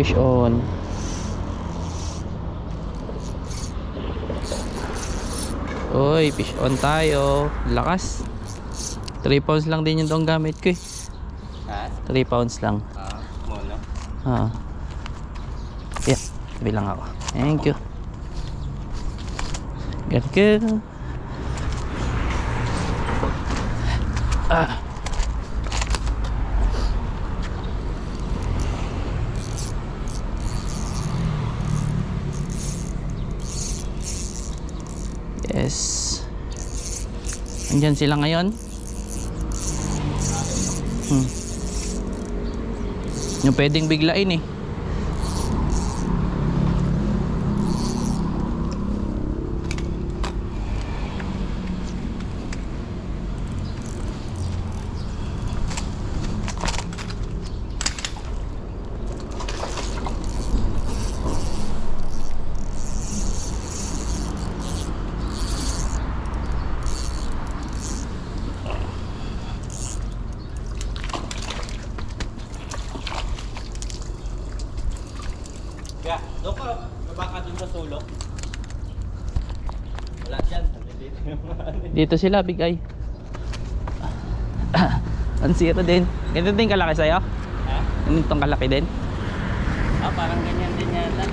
Fish on. Uy, fish on tayo. Lakas. 3 pounds lang din yung tong gamit ko eh. Ha? 3 pounds lang. Ah, mono. Ah. Yeah, bilang ako. Thank you. Good, good. Ah. Yes. Andyan sila ngayon. Hmm. Yung pwedeng biglain eh. Kaya, doon ka, baba ka dun sa sulok. Wala dyan. Dito sila, big eye. Ang zero din. Ganito din kalaki sa'yo? Ha? Ganitong kalaki din? Ah, parang ganyan din yata.